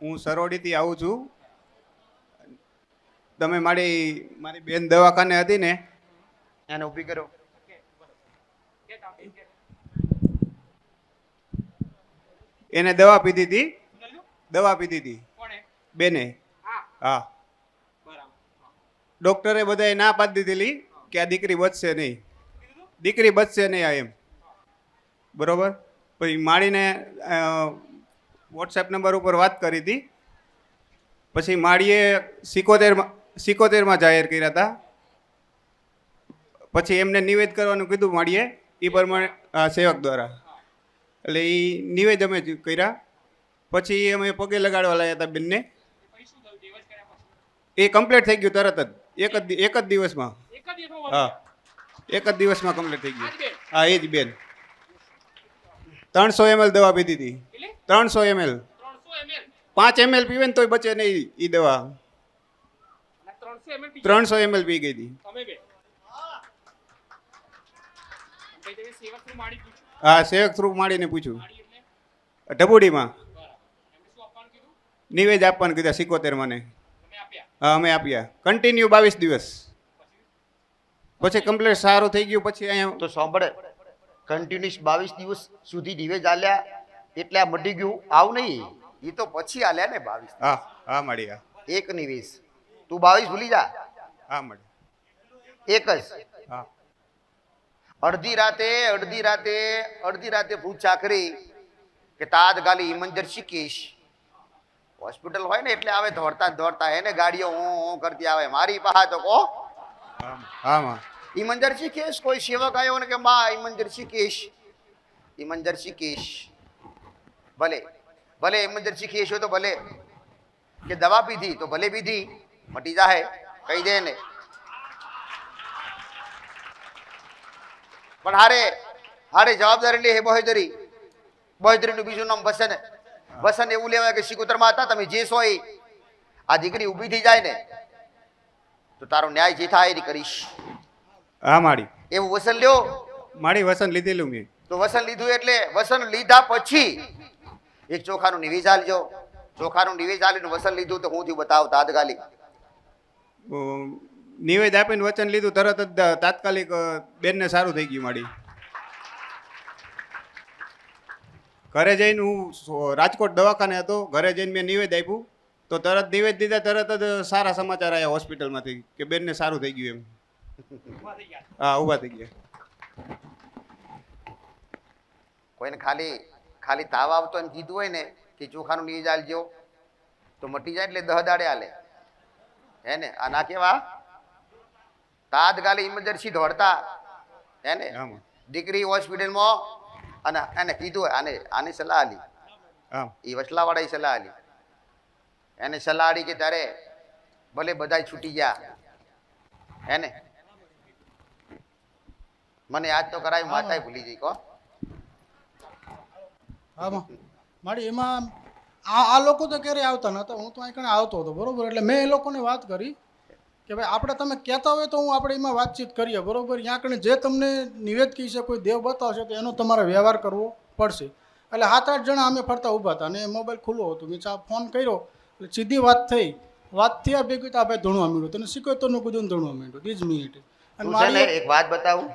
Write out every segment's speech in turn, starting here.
હું સરોડીથી આવું છું. તમે મારી મારી બેન દવાખાને હતી ને, એને ઊભી કરો. એને દવા પીધી હતી? દવા પીધી હતી. બેને? હા. ડોક્ટરે બધાએ ના પાડી દીધેલી કે આ દીકરી બચશે નહીં. દીકરી બચશે નહીં આ એમ. બરોબર? પછી માળીને વોટ્સએપ નંબર ઉપર વાત કરી હતી. પછી માળીએ સિકોતેરમાં સિકોતેરમાં જાહેર કર્યા હતા. પછી એમને નિવેદ કરવાનું કીધું માળીએ એ પ્રમાણે સેવક દ્વારા. એટલે એ નિવેદ અમે કર્યા. પછી અમે પગે લગાડવા લાગ્યા હતા બેનને. એ કમ્પ્લીટ થઈ ગયું તરત જ. એક જ એક જ દિવસમાં. હા. એક જ દિવસમાં કમ્પ્લીટ થઈ ગયું. હા એ જ બેન. ત્રણસો એમએલ દવા પીધી હતી. ત્રણસો એમએલ પાંચ એમએલ પીવે ને તોય બચે નહીં એ દવા. ત્રણસો એમએલ પી ગઈ હતી હા, સેવક થ્રુ માડીને પૂછ્યું. ઢબુડીમાં. નિવેદ આપવાનું કીધા સિકોતેર મને. હા, અમે આપ્યા. કન્ટિન્યુ બાવીસ દિવસ. પછી કમ્પ્લેટ સારું થઈ ગયું, પછી અહીંયા તો સાંભળે. કન્ટિન્યુઅસ બાવીસ દિવસ સુધી નિવેજ ચાલ્યા એટલે આ મટી ગયું. આવું નહીં. એ તો પછી આલ્યા ને બાવીસ. હા હા મળી હા એક નિવેશ તું બાવીસ ભૂલી જા. હા મળી એક જ. હા. અડધી રાતે અડધી રાતે અડધી રાતે ભૂત ચાકરી કે તાદ ગાલી ઈમંજર શીખીશ. હોસ્પિટલ હોય ને એટલે આવે દોડતા ને દોડતા. એને ગાડીઓ હું હું કરતી આવે. મારી પાસે તો કહો હા માં. ઈમંજર શીખીશ. કોઈ સેવક આવ્યો ને કે માં ઈમંજર શીખીશ. ઈમંજર શીખીશ. ભલે ભલે ઈમંજર શીખીએ હોય તો ભલે. કે દવા પીધી તો ભલે પીધી મટી જાહે કહી દે ને પણ હારે હારે જવાબદારી લે હે બહેદરી નું બીજું નામ વસન. વસન એવું લેવાય કે સિકોતરમાં હતા તમે જે એ આ દીકરી ઊભી થઈ જાય ને તો તારો ન્યાય જે થાય એ કરીશ. હા માડી. એવું વસન લ્યો. માડી વસન લીધેલું મેં. તો વસન લીધું એટલે વસન લીધા પછી એક ચોખાનું નિવેશ આલજો. ચોખાનું નિવેશ આલીને વસન લીધું તો હું થયું બતાવ તાત્કાલિક? નિવેદ આપીને વચન લીધું તરત જ તાત્કાલિક બેનને સારું થઈ ગયું માડી. ઘરે જઈને હું રાજકોટ દવાખાને હતો ઘરે જઈને મેં નિવેદ આપ્યું. તો તરત નિવેદ દીધા તરત જ સારા સમાચાર આવ્યા હોસ્પિટલમાંથી કે બેનને સારું થઈ ગયું એમ. હા ઊભા થઈ ગયા. કોઈને ખાલી ખાલી તાવ આવતો એમ કીધું હોય ને કે ચોખાનું નિવેશ આલજો તો મટી જાય એટલે દહ દાડે આલે. હે ને? આ ના કેવા? તાત્કાલિક ઇમરજન્સી દોડતા. હે ને? દીકરી હોસ્પિટલમાં અને એને કીધું હોય, આને આની સલાહ આલી એ વસલાવાળાએ સલાહ આલી એને સલાહ આલી કે તારે ભલે બધાય છૂટી ગયા. હે ને? મને યાદ તો કરાવી માતાએ ભૂલી જઈ કહો આમાં. મારી એમાં આ આ લોકો તો ક્યારેય આવતા નહોતા. હું તો અહીં કણે આવતો હતો, બરોબર? એટલે મેં એ લોકોને વાત કરી કે ભાઈ, આપણે તમે કહેતા હોય તો હું આપણે એમાં વાતચીત કરીએ, બરોબર? ત્યાં કણે જે તમને નિવેદ કહી છે કોઈ દેવ બતાવશે, તો એનો તમારે વ્યવહાર કરવો પડશે. એટલે સાત આઠ જણા અમે ફરતા ઊભા હતા અને મોબાઈલ ખુલ્લો હતો. મેં ચા ફોન કર્યો, એટલે સીધી વાત થઈ. વાત થયા ભેગી તો આ ભાઈ ધણવા માંડ્યું તને સિકોતરનું કીધું ને ધણવા માંડ્યું મિનિટે. અને તું છે ને એક વાત બતાવું?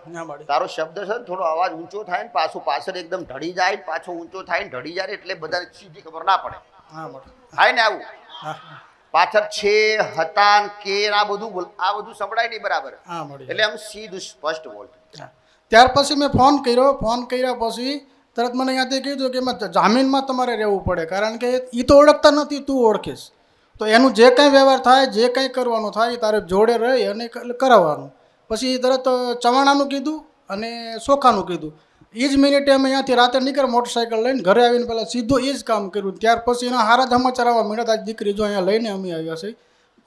તારો શબ્દ છે ને થોડો અવાજ ઊંચો થાય ને પાછો પાછળ એકદમ ઢળી જાય પાછો ઊંચો થાય ને ઢળી જાય એટલે બધાને સીધી ખબર ના પડે. થાય ને આવું? પાછળ છે હતા ને કે આ બધું આ બધું સંભળાય નહીં બરાબર. એટલે આમ સીધું સ્પષ્ટ બોલ. હા. ત્યાર પછી મેં ફોન કર્યો ફોન કર્યા પછી તરત મને ત્યાંથી કીધું કે એમાં જામીનમાં તમારે રહેવું પડે કારણ કે એ તો ઓળખતા નથી તું ઓળખીશ. તો એનું જે કાંઈ વ્યવહાર થાય જે કાંઈ કરવાનું થાય એ તારે જોડે રહી અને કરાવવાનું. પછી તરત ચવાણાનું કીધું અને ચોખાનું કીધું. એ જ મિનિટે અમે અહીંયાથી રાતે નીકળ્યા મોટરસાઇકલ લઈને ઘરે આવીને પહેલાં સીધું એ જ કામ કર્યું. ત્યાર પછી એના હારા સમાચાર આવવા મળ્યા હતા દીકરી જો અહીંયા લઈને અમે આવ્યા છે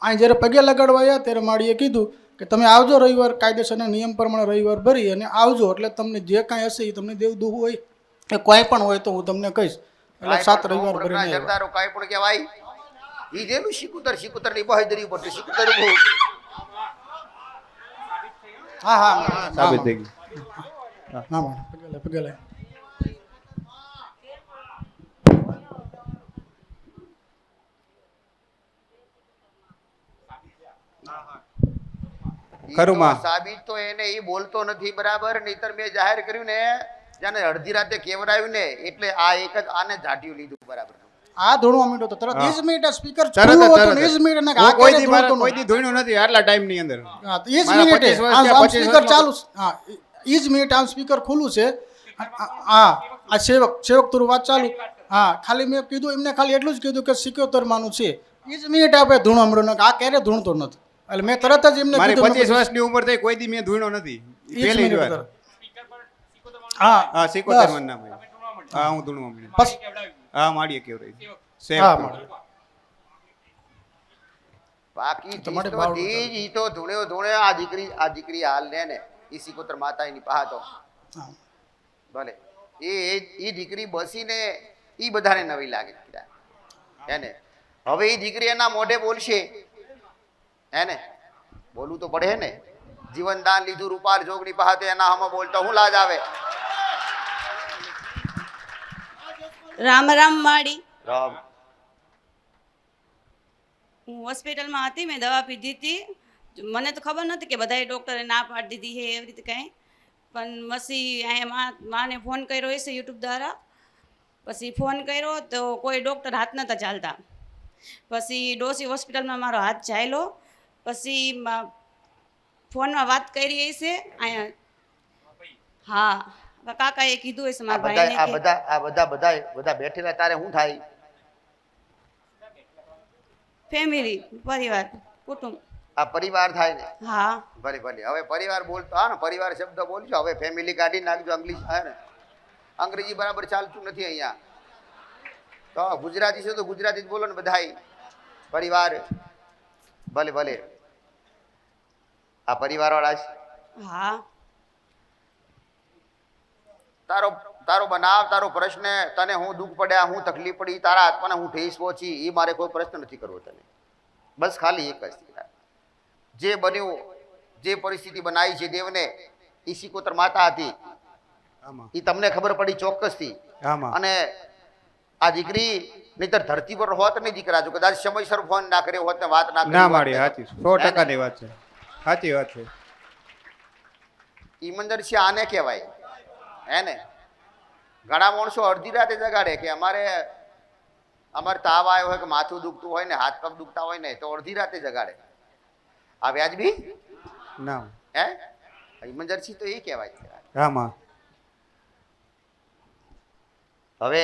અહીં જ્યારે પગે લગાડવા આવ્યા ત્યારે માળીએ કીધું કે તમે આવજો રવિવાર કાયદેસરના નિયમ પ્રમાણે રવિવાર ભરી અને આવજો એટલે તમને જે કાંઈ હશે એ તમને દેવ દુઃખ હોય. એ કોઈ પણ હોય તો હું તમને કહીશ. એટલે સાત રવિવાર ભરીને કાંઈ પણ કહેવાય. એ જેનું શિકુતર શિકુતરની બહાદરી ઉપર શિકુતર. સાબિત થઈ ગઈ ખરું માં. સાબિત તો એને એ બોલતો નથી બરાબર? નહીતર મેં જાહેર કર્યું ને જાણે અડધી રાતે કેવરાયું ને એટલે આ એક જ આને ઝાટ્યું લીધું બરાબર. આ ધૂણવા માંડ્યો તો તરત. મિનિટ જ મિનિટે સ્પીકર તરત તરત જ. જ. ને આ કોઈ દી મારા કોઈ દી ધોઈણું નથી આટલા ટાઈમની અંદર. હા, તો ઈ જ મિનિટે. 25 વર્ષ આમ થયા, આમ 25 સ્પીકર ચાલુ હા ઈ જ મિનિટ આમ સ્પીકર ખુલ્લું છે. આ- હા આ સેવક સેવક તું વાત ચાલુ. હા ખાલી મેં કીધું એમને ખાલી એટલું જ કીધું કે સિક્યોતર માનું છે. જ મિનિટે આપણે ધૂણવા માંડ્યો ને આ ક્યારે ધૂણતો નથી? એટલે મેં તરત જ એમને મારી પચીસ વર્ષની ઉંમર થઈ કોઈ દી મેં ધૂણો નથી. પહેલી વાર. હા હા સિક્યોતર મન નામ હા હું ધૂણો બસ. હા માળીએ કેવું રહી સેવ હા. બાકી તમારે તો બાવડું ઈ તો ધૂણ્યો ધૂણ્યો આ દીકરી આ દીકરી હાલ ને ને ઈ સિકોતર માતા એની પાહા તો. ભલે. એ એ દીકરી બસીને ઈ બધાને નવી લાગે. એને હવે એ દીકરી એના મોઢે બોલશે. એને બોલવું તો પડે ને? જીવન દાન લીધું રૂપાલ જોગણી પાસે એના હમ બોલતો. હું લાજ આવે? રામ રામ માડી રામ. હું હોસ્પિટલમાં હતી મેં દવા પીધી હતી. મને તો ખબર નથી કે બધાએ ડૉક્ટરે ના પાડી દીધી હે એવી રીતે કાંઈ. પણ પછી અહીંયા માને ફોન કર્યો હશે યુટ્યુબ દ્વારા. પછી ફોન કર્યો તો કોઈ ડૉક્ટર હાથ નહોતા ચાલતા. પછી ડોસી હોસ્પિટલમાં મારો હાથ ચાલ્યો. પછી ફોનમાં વાત કરી હશે અહીંયા હા. કાકાએ કીધું હશે આ મારા બધા આ ભાઈને કે બધા આ બધા બધા બધા બેઠેલા તારે શું થાય? ફેમિલી પરિવાર કુટુંબ. આ પરિવાર થાય ને? હા. ભલે ભલે. હવે પરિવાર બોલતો હા ને પરિવાર શબ્દ બોલજો. હવે ફેમિલી કાઢી નાખજો અંગ્લિશ હા ને. અંગ્રેજી બરાબર ચાલતું નથી અહીંયા. તો ગુજરાતી છે તો ગુજરાતી જ બોલો ને બધાય. પરિવાર. ભલે ભલે. આ પરિવાર વાળા છે. હા. તારો તારો બનાવ તારો પ્રશ્ન તને હું દુઃખ પડ્યા હું તકલીફ પડી તારા આત્માને હું ઠેસ પહોંચી એ મારે કોઈ પ્રશ્ન નથી કરવો તને. બસ ખાલી એક જ જે બન્યું જે પરિસ્થિતિ બનાવી છે દેવને એ સિકોતર માતા હતી. એ તમને ખબર પડી ચોક્કસથી. અને આ દીકરી નહીતર ધરતી પર હોત નહીં દીકરા જો કદાચ સમયસર ફોન ના કર્યો હોત ને વાત ના ના માડી સાચી સો ટકાની વાત છે. સાચી વાત છે. ઈમંદર છે આને કહેવાય. હે ને? ઘણા માણસો અડધી રાતે જગાડે કે અમારે અમારે તાવ આવ્યો હોય કે માથું દુખતું હોય ને હાથ પગ દુખતા હોય ને તો અડધી રાતે જગાડે. આ વ્યાજબી? ના. હે? ઈમંજરસી તો એ કહેવાય આમાં હવે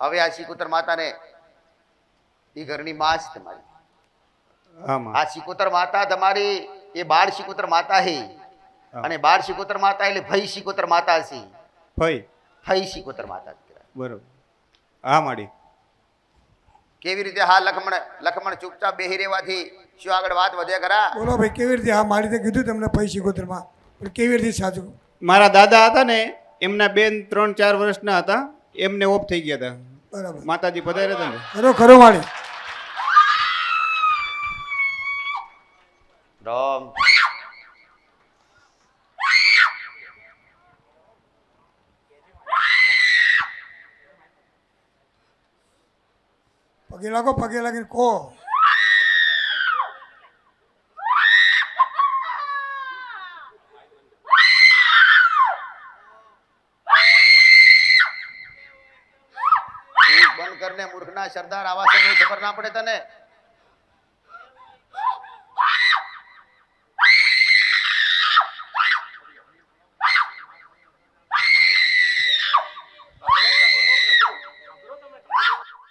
હવે આ સિકોતર માતાને એ ઘરની માં છે તમારી. આ સિકોતર માતા તમારી એ બાળ સિકોતર માતા હા. અને બાર સિકોતર માતા એટલે ભઈ સિકોતર માતા છે. ફઈ ફઈ સિકોતર માતા બરોબર. હા માડી. કેવી રીતે હા લખમણ લખમણ ચૂપચાપ બેહી રહેવાથી શું આગળ વાત વધે ખરા? બોલો ભાઈ કેવી રીતે હા મારી રીતે કીધું તમને પૈ સિકોતરમાં. પણ કેવી રીતે સાચું? મારા દાદા હતા ને એમના બેન ત્રણ ચાર વર્ષના હતા એમને ઓફ થઈ ગયા હતા. બરાબર. માતાજી પધાર્યા હતા ને? ખરો ખરો માળી રામ. પગે લાગો પગે લાગીને કહો કરને મૂર્ખના સરદાર આવા સમય ખબર ના પડે તને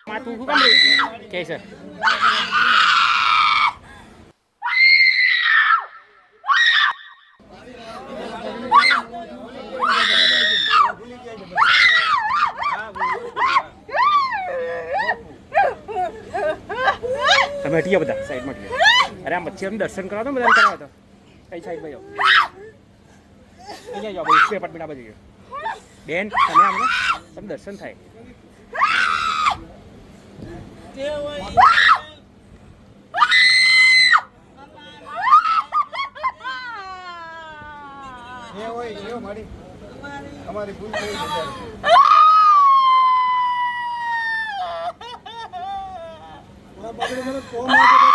માથું શું કામ રહ્યું? કે છે. તમે હટી જાઓ બધા સાઈડમાં હટી જાઓ અરે આમ મચ્છી દર્શન કરાવો તો બધા કરાવો તો. કઈ સાઈડ ભાઈ અહીંયા જાઓ ભાઈ એપાર્ટમેન્ટ આ બાજુ જાઓ. બેન, તમે આમ તમે દર્શન થાય. અમારી ભૂલ થઈ ગઈ. પગડે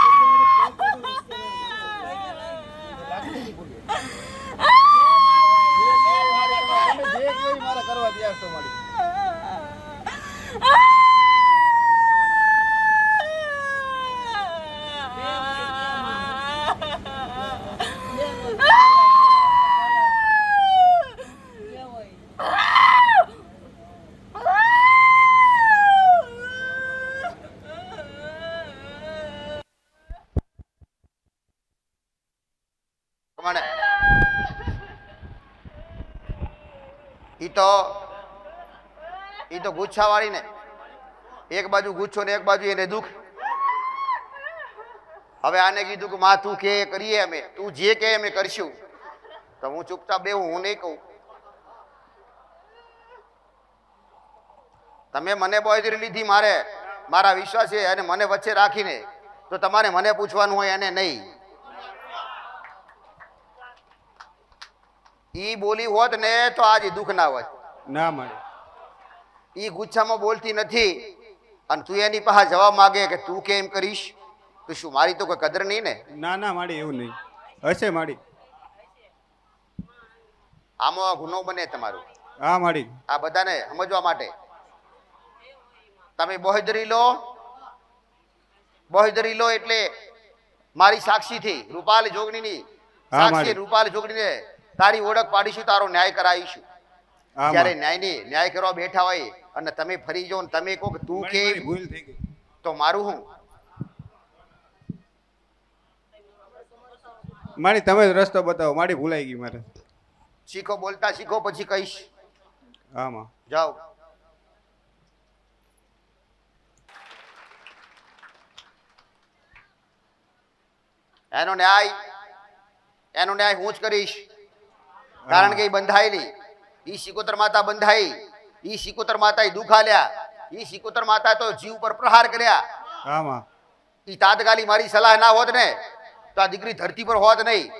પણ એ તો એ તો ગુચ્છાવાળી ને એક બાજુ ગુચ્છો ને એક બાજુ એને દુઃખ. હવે આને કીધું કે મા, તું કે કરીએ અમે? તું જે કે અમે કરશું. તો હું ચૂપચાપ બેવું હું નહીં કહું. તમે મને બોયદરી લીધી મારે. મારા વિશ્વાસે અને મને વચ્ચે રાખીને. તો તમારે મને પૂછવાનું હોય એને નહીં. ઈ બોલી હોત ને તો આજે દુઃખ ના હોત ના મળે. ઈ ગુચ્છામાં બોલતી નથી. અને તું એની પાસે જવા માગે કે તું કેમ કરીશ? તો શું મારી તો કોઈ કદર નહીં ને? ના ના માડી એવું નહીં. હશે માડી આમાં ગુનો બને તમારું. હા માડી આ બધાને સમજવા માટે. તમે બહોદરી લો. બહોદરી લો એટલે મારી સાક્ષીથી રૂપાલ જોગણીની સાક્ષી રૂપાલ રૂપાલ જોગણીને તારી ઓળખ પાડીશું તારો ન્યાય કરાવીશું. જ્યારે. ન્યાયની ન્યાય કરવા બેઠા હોય અને તમે ફરી ને તમે કહો કે તું કે ભૂલ થઈ ગઈ. તો મારું હું? મારી તમે રસ્તો બતાવો મારી ભૂલાઈ ગઈ મારે. શીખો બોલતા શીખો પછી કહીશ. આમાં. જાઓ. એનો ન્યાય એનો ન્યાય હું જ કરીશ. કારણ કે એ બંધાયેલી. એ સિકોતર માતા બંધાઈ. ઈ સિકોતર માતા દુખાલ્યા એ ઈ સિકોતર માતા તો જીવ પર પ્રહાર કર્યા. એ તાત્કાલિક મારી સલાહ ના હોત ને તો આ દીકરી ધરતી પર હોત નહીં.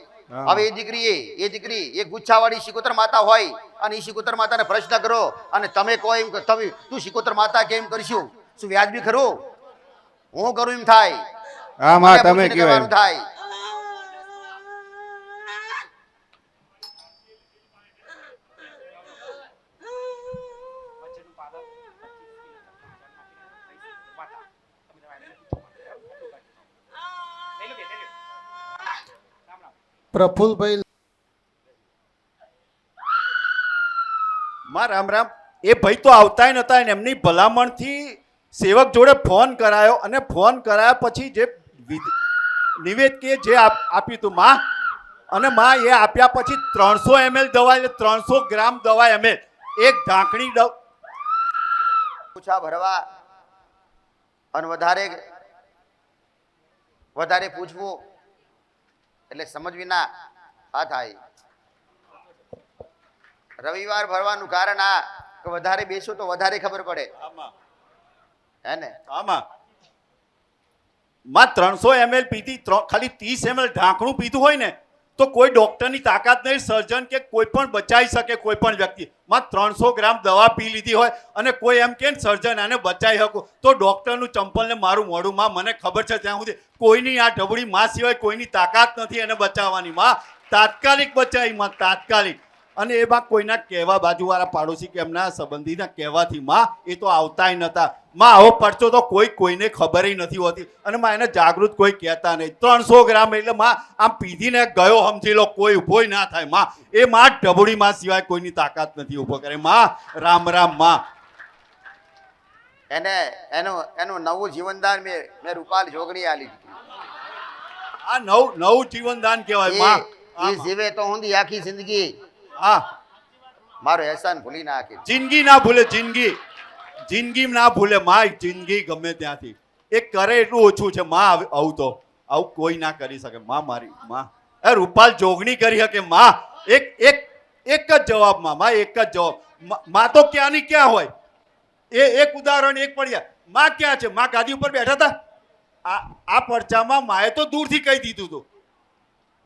હવે એ દીકરી એ દીકરી એ ગુચ્છાવાળી શિકોતર માતા હોય અને એ શિકોતર માતાને પ્રશ્ન કરો. અને તમે કહો એમ તમે તું શિકોતર માતા કેમ કરશું? શું વ્યાજબી ખરું? હું કરું એમ થાય. હા તમે કરવાનું થાય. પ્રફુલભાઈ માં રામ રામ. એ ભાઈ તો આવતાય નતા એમની ભલામણથી સેવક જોડે ફોન કરાયો અને ફોન કરાયા પછી જે નિવેદકે જે આપ્યું હતું માં અને માં એ આપ્યા પછી ત્રણસો એમએલ દવા એટલે ત્રણસો ગ્રામ દવા એમએલ. એક ઢાંકણી દવ પૂછા ભરવા. અને વધારે વધારે પૂછવું. એટલે સમજ વિના આ થાય. રવિવાર ભરવાનું કારણ આ કે વધારે બેસો તો વધારે ખબર પડે. હે ને? આમાં. માં ત્રણસો એમએલ પીધી ખાલી ત્રીસ એમએલ ઢાંકણું પીધું હોય ને તો કોઈ ડોક્ટરની તાકાત નહીં સર્જન કે કોઈ પણ બચાવી શકે કોઈ પણ વ્યક્તિ. માં ત્રણસો ગ્રામ દવા પી લીધી હોય અને કોઈ એમ કે સર્જન આને બચાવી શકો. તો ડૉક્ટરનું ચંપલને મારું મોઢું, માં મને ખબર છે ત્યાં સુધી કોઈની આ ઢબડી માં સિવાય કોઈની તાકાત નથી એને બચાવવાની. માં તાત્કાલિક બચાવી માં તાત્કાલિક. અને એ બા કોઈના કહેવા બાજુવાળા પાડોશી કે એમના સંબંધીના કહેવાથી માં એ તો આવતાય નતા. માં આવો પડતો તો કોઈ કોઈને ખબર નથી હોતી. અને માં એને જાગૃત કોઈ કહેતા નહીં. ત્રણસો ગ્રામ એટલે માં આમ પીધીને ગયો સમજી લો કોઈ ઊભોય ના થાયમાં. એ માં ઢબુડી માં સિવાય કોઈની તાકાત નથી ઊભો કરે. માં રામ રામમાં. એને એનું એનું નવું જીવનદાન મેં મેં રૂપાલ જોગણી આ લીધી આ નવ નવું જીવનદાન કહેવાયમાં. એ જીવે તો હું આખી જિંદગી. હા. મારો એહસાન ભૂલી નાખી. જિંદગી ના ભૂલે, જિંદગી. જિંદગી ના ભૂલે માં જિંદગી ગમે ત્યાંથી. એ કરે એટલું ઓછું છે, માં આવ- તો. આવું કોઈ ના કરી શકે. માં મારી માં. એ રૂપાલ જોગણી કરી શકે, માં. એક એક એક જ જવાબમાં, માં, એક જ જવાબ. માં- માં તો ક્યાંની ક્યાં હોય? એ એક ઉદાહરણ એક પડ્યા માં ક્યાં છે? માં ગાદી ઉપર બેઠા હતા? આ આ પરચામાં માએ તો દૂરથી કહી દીધું હતું.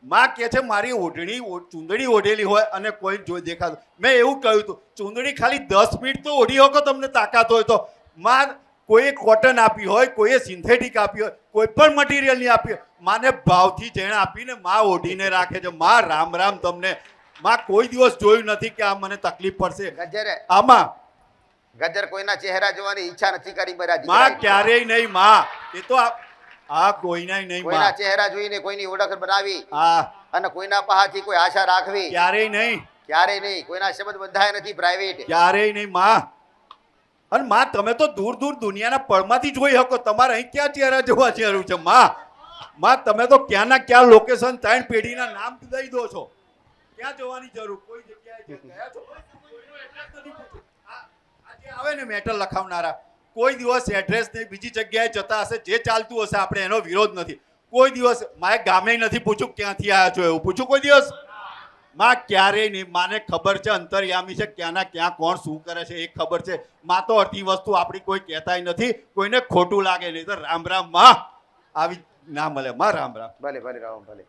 માં કે છે મારી ઓઢણી ચૂંદડી ઓઢેલી હોય અને કોઈ જોઈ દેખાતું. મેં એવું કહ્યું હતું ચૂંદડી ખાલી દસ મિનિટ તો ઓઢી શકો તમને તાકાત હોય તો. માં કોઈએ કોટન આપી હોય કોઈએ સિન્થેટિક આપી હોય કોઈ પણ મટીરિયલની આપી હોય માને ભાવથી જેણે આપીને માં ઓઢીને રાખે છે. માં રામ રામ તમને. માં કોઈ દિવસ જોયું નથી કે આ મને તકલીફ પડશે. ગજરે. આમાં ગજર કોઈના ચહેરા જોવાની ઈચ્છા નથી કરી બરાબર. માં ક્યારેય નહીં માં. એ તો આ કોઈના નહીં કોઈના ચહેરા જોઈને કોઈની ઓળખ બનાવી હા. અને કોઈના પાસેથી કોઈ આશા રાખવી. ક્યારેય નહીં. ક્યારેય નહીં. કોઈના શબ્દ બંધાય નથી પ્રાઇવેટ ક્યારેય નહીં માં. અને માં તમે તો દૂર દૂર દુનિયાના પળમાંથી જોઈ શકો. તમારે અહીં ક્યાં ચહેરા જોવા જરૂર છે માં? માં તમે તો ક્યાંના ક્યાં લોકેશન ત્રણ પેઢીના નામ દઈ દો છો. ક્યાં જવાની જરૂર? કોઈ જગ્યાએ ગયા છો. આવે ને મેટર લખાવનારા. કોઈ દિવસ એડ્રેસ નહીં બીજી જગ્યાએ જતા હશે, જે ચાલતું હશે, આપણે એનો વિરોધ નથી. કોઈ દિવસ મારે ગામે નથી પૂછ્યું ક્યાંથી આવ્યા છો એવું પૂછ્યું કોઈ દિવસ? માં ક્યારેય નહીં. માને ખબર છે, અંતર્યામી છે, ક્યાંના ક્યાં કોણ શું કરે છે એ ખબર છે. માં તો અડધી વસ્તુ આપણી કોઈ કહેતાય નથી, કોઈને ખોટું લાગે નહીં. તો રામ રામમાં. આવી ના મળે. માં રામ રામ. ભલે ભલે રામ, ભલે.